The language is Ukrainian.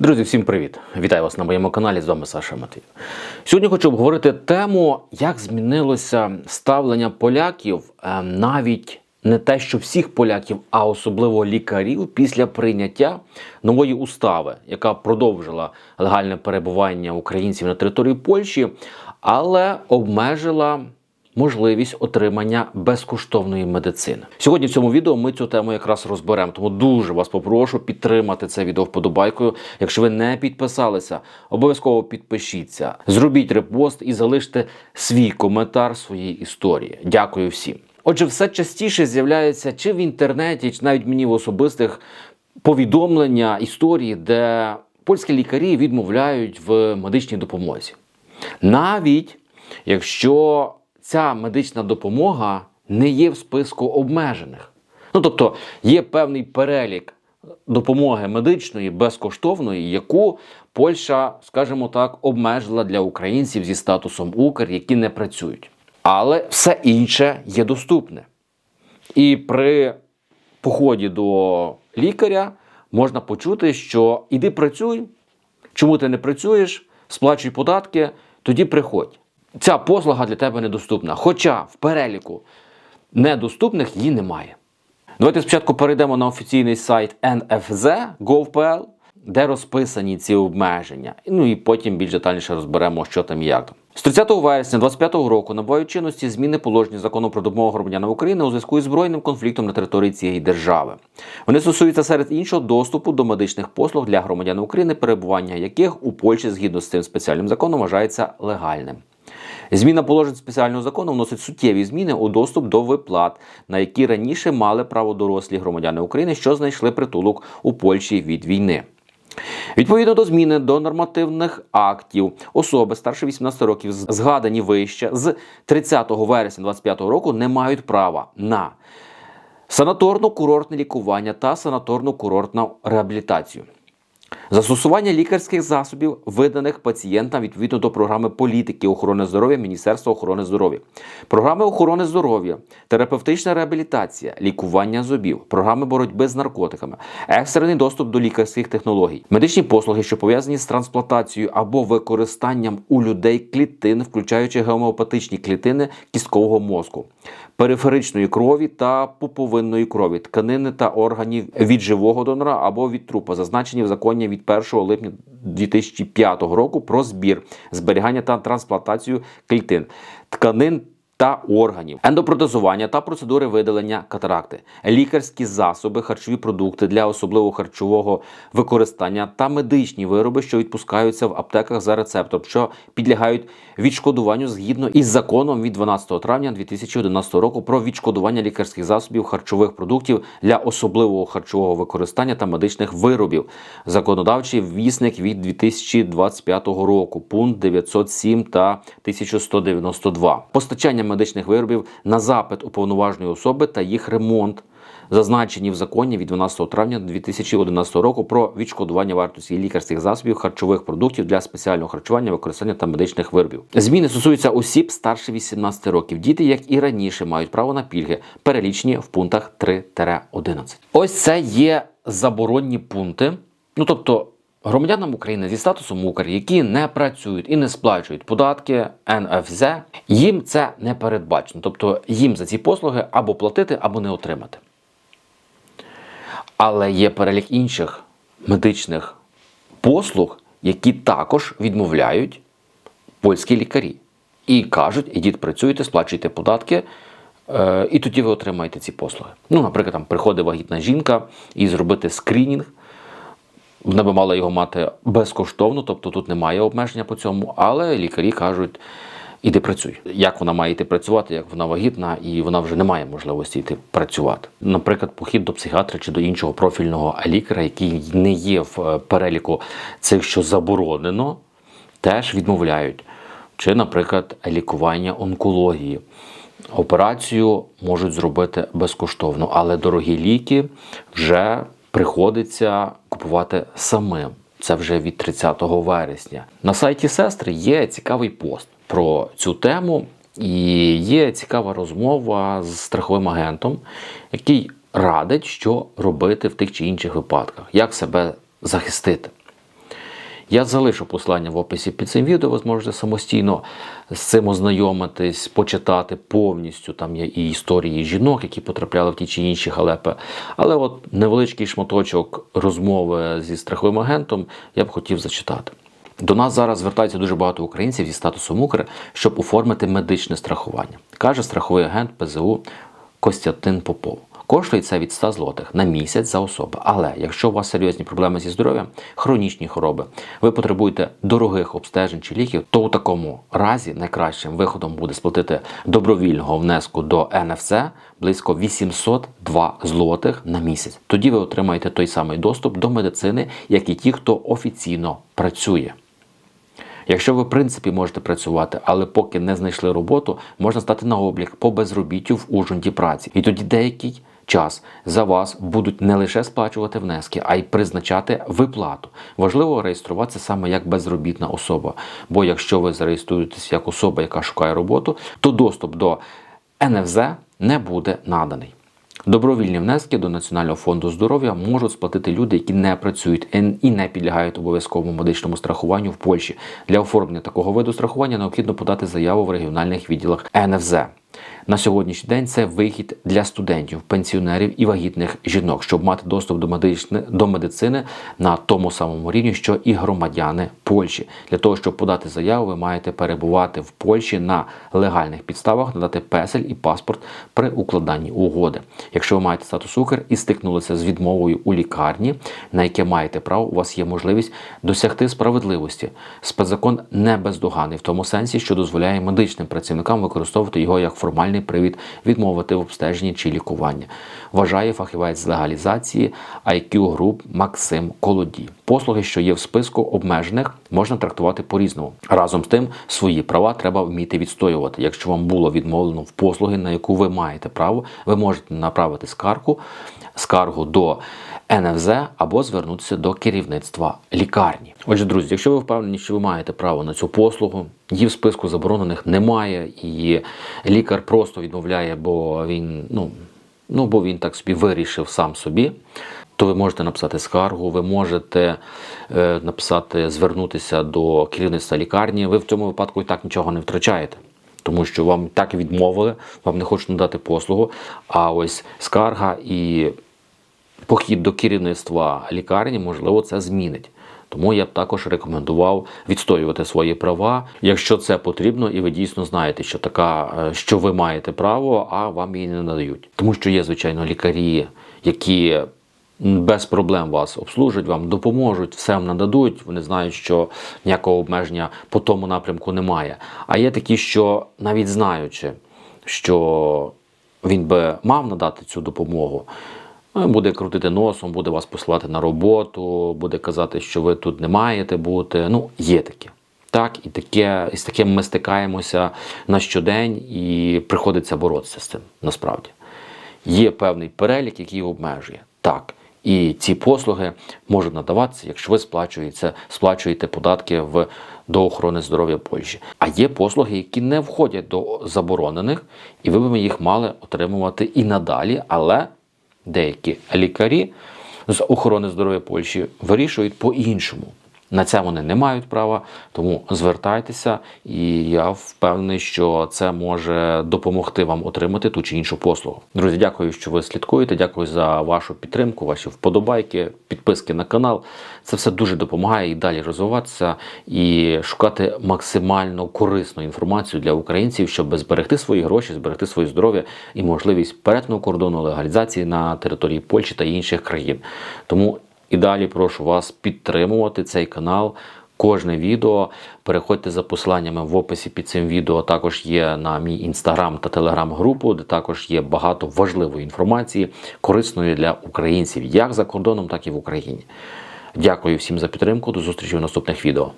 Друзі, всім привіт! Вітаю вас на моєму каналі. З вами Саша Матвій. Сьогодні хочу обговорити тему, як змінилося ставлення поляків е, навіть не те, що всіх поляків, а особливо лікарів після прийняття нової устави, яка продовжила легальне перебування українців на території Польщі, але обмежила можливість отримання безкоштовної медицини. Сьогодні в цьому відео ми цю тему якраз розберемо. Тому дуже вас попрошу підтримати це відео вподобайкою. Якщо ви не підписалися, обов'язково підпишіться, зробіть репост і залиште свій коментар своєї історії. Дякую всім. Отже, все частіше з'являється чи в інтернеті, чи навіть мені в особистих повідомлення історії, де польські лікарі відмовляють в медичній допомозі. Навіть якщо ця медична допомога не є в списку обмежених. Ну тобто є певний перелік допомоги медичної безкоштовної, яку Польща, скажімо так, обмежила для українців зі статусом Укр, які не працюють. Але все інше є доступне. І при поході до лікаря можна почути, що іди працюй, чому ти не працюєш, сплачуй податки, тоді приходь. Ця послуга для тебе недоступна. Хоча в переліку недоступних її немає. Давайте спочатку перейдемо на офіційний сайт nfz.gov.pl, де розписані ці обмеження. Ну і потім більш детальніше розберемо, що там і як. З 30 вересня 2025 року набувають чинності зміни положення закону про допомогу громадянам України у зв'язку із збройним конфліктом на території цієї держави. Вони стосуються серед іншого доступу до медичних послуг для громадян України, перебування яких у Польщі згідно з цим спеціальним законом вважається легальним. Зміна положень спеціального закону вносить суттєві зміни у доступ до виплат, на які раніше мали право дорослі громадяни України, що знайшли притулок у Польщі від війни. Відповідно до зміни до нормативних актів, особи старше 18 років, згадані вище, з 30 вересня 2025 року не мають права на санаторно-курортне лікування та санаторно-курортну реабілітацію. Застосування лікарських засобів, виданих пацієнтам відповідно до програми політики охорони здоров'я Міністерства охорони здоров'я, програми охорони здоров'я, терапевтична реабілітація, лікування зубів, програми боротьби з наркотиками, екстрений доступ до лікарських технологій, медичні послуги, що пов'язані з трансплантацією або використанням у людей клітин, включаючи гомеопатичні клітини кісткового мозку, периферичної крові та пуповинної крові, тканини та органів від живого донора або від трупа, зазначені в законі від 1 липня 2005 року про збір, зберігання та трансплантацію клітин, тканин та органів, ендопротезування та процедури видалення катаракти, лікарські засоби, харчові продукти для особливо харчового використання та медичні вироби, що відпускаються в аптеках за рецептом, що підлягають відшкодуванню згідно із законом від 12 травня 2011 року про відшкодування лікарських засобів, харчових продуктів для особливого харчового використання та медичних виробів. Законодавчий вісник від 2025 року, пункт 907 та 1192. Постачання медичних виробів на запит уповноваженої особи та їх ремонт, зазначені в законі від 12 травня 2011 року про відшкодування вартості лікарських засобів, харчових продуктів для спеціального харчування, використання та медичних виробів. Зміни стосуються осіб старше 18 років. Діти, як і раніше, мають право на пільги, перелічені в пунктах 3-11. Ось це є заборонні пункти. Ну тобто. Громадянам України зі статусом Укр, які не працюють і не сплачують податки НФЗ, їм це не передбачено. Тобто їм за ці послуги або платити, або не отримати. Але є перелік інших медичних послуг, які також відмовляють польські лікарі. І кажуть, ідіть працюйте, сплачуйте податки, е, і тоді ви отримаєте ці послуги. Ну, наприклад, там приходить вагітна жінка і зробити скринінг. Вона би мала його мати безкоштовно, тобто тут немає обмеження по цьому, але лікарі кажуть, іди працюй. Як вона має йти працювати, як вона вагітна, і вона вже не має можливості йти працювати. Наприклад, похід до психіатра чи до іншого профільного лікаря, який не є в е, переліку цих, що заборонено, теж відмовляють. Чи, наприклад, лікування онкології. Операцію можуть зробити безкоштовно, але дорогі ліки вже приходиться купувати самим. Це вже від 30 вересня. На сайті сестри є цікавий пост про цю тему, і є цікава розмова з страховим агентом, який радить, що робити в тих чи інших випадках, як себе захистити. Я залишу послання в описі під цим відео. Ви зможете самостійно з цим ознайомитись, почитати повністю. Там є і історії жінок, які потрапляли в ті чи інші халепи. Але от невеличкий шматочок розмови зі страховим агентом я б хотів зачитати. До нас зараз звертаються дуже багато українців зі статусом Укр, щоб оформити медичне страхування, каже страховий агент ПЗУ Костянтин Попов. Коштує це від 100 злотих на місяць за особу. Але якщо у вас серйозні проблеми зі здоров'ям, хронічні хвороби, ви потребуєте дорогих обстежень чи ліків, то у такому разі найкращим виходом буде сплатити добровільного внеску до НФЦ близько 802 злотих на місяць. Тоді ви отримаєте той самий доступ до медицини, як і ті, хто офіційно працює. Якщо ви в принципі можете працювати, але поки не знайшли роботу, можна стати на облік по безробіттю в ужонді праці. І тоді деякий час за вас будуть не лише сплачувати внески, а й призначати виплату. Важливо реєструватися саме як безробітна особа. Бо якщо ви зареєструєтесь як особа, яка шукає роботу, то доступ до НФЗ не буде наданий. Добровільні внески до Національного фонду здоров'я можуть сплатити люди, які не працюють і не підлягають обов'язковому медичному страхуванню в Польщі. Для оформлення такого виду страхування необхідно подати заяву в регіональних відділах НФЗ. На сьогоднішній день це вихід для студентів, пенсіонерів і вагітних жінок, щоб мати доступ до медични, до медицини на тому самому рівні, що і громадяни Польщі. Для того щоб подати заяву, ви маєте перебувати в Польщі на легальних підставах, надати песель і паспорт при укладанні угоди. Якщо ви маєте статус Укр і стикнулися з відмовою у лікарні, на яке маєте право, у вас є можливість досягти справедливості. Спецзакон не бездоганний в тому сенсі, що дозволяє медичним працівникам використовувати його як формальний привід відмовити в обстеженні чи лікуванні. Вважає фахівець з легалізації IQ Group Максим Колодій. Послуги, що є в списку обмежених, можна трактувати по-різному. Разом з тим, свої права треба вміти відстоювати. Якщо вам було відмовлено в послуги, на яку ви маєте право, ви можете направити скаргу, скаргу до НФЗ або звернутися до керівництва лікарні. Отже, друзі, якщо ви впевнені, що ви маєте право на цю послугу, її в списку заборонених немає, і лікар просто відмовляє, бо він ну. Ну, бо він так собі вирішив сам собі, то ви можете написати скаргу, ви можете е, написати, звернутися до керівництва лікарні. Ви в цьому випадку і так нічого не втрачаєте, тому що вам так відмовили, вам не хочуть надати послугу. А ось скарга і похід до керівництва лікарні, можливо, це змінить. Тому я б також рекомендував відстоювати свої права, якщо це потрібно, і ви дійсно знаєте, що така, е, що ви маєте право, а вам її не надають. Тому що є, звичайно, лікарі, які без проблем вас обслужать, вам допоможуть, все вам нададуть. Вони знають, що ніякого обмеження по тому напрямку немає. А є такі, що навіть знаючи, що він би мав надати цю допомогу. Буде крутити носом, буде вас посилати на роботу, буде казати, що ви тут не маєте бути. Ну, є таке. Так, і таке, і з таким ми стикаємося на щодень, і приходиться боротися з цим насправді. Є певний перелік, який обмежує. Так. І ці послуги можуть надаватися, якщо ви сплачуєте, сплачуєте податки в до охорони здоров'я Польщі. А є послуги, які не входять до заборонених, і ви б їх мали отримувати і надалі, але деякі лікарі з охорони здоров'я Польщі вирішують по-іншому. На це вони не мають права, тому звертайтеся, і я впевнений, що це може допомогти вам отримати ту чи іншу послугу. Друзі, дякую, що ви слідкуєте. Дякую за вашу підтримку, ваші вподобайки, підписки на канал. Це все дуже допомагає і далі розвиватися і шукати максимально корисну інформацію для українців, щоб зберегти свої гроші, зберегти своє здоров'я і можливість перетину кордону легалізації на території Польщі та інших країн. Тому і далі прошу вас підтримувати цей канал. Кожне відео переходьте за посиланнями в описі під цим відео. Також є на мій інстаграм та телеграм-групу, де також є багато важливої інформації, корисної для українців, як за кордоном, так і в Україні. Дякую всім за підтримку. До зустрічі в наступних відео.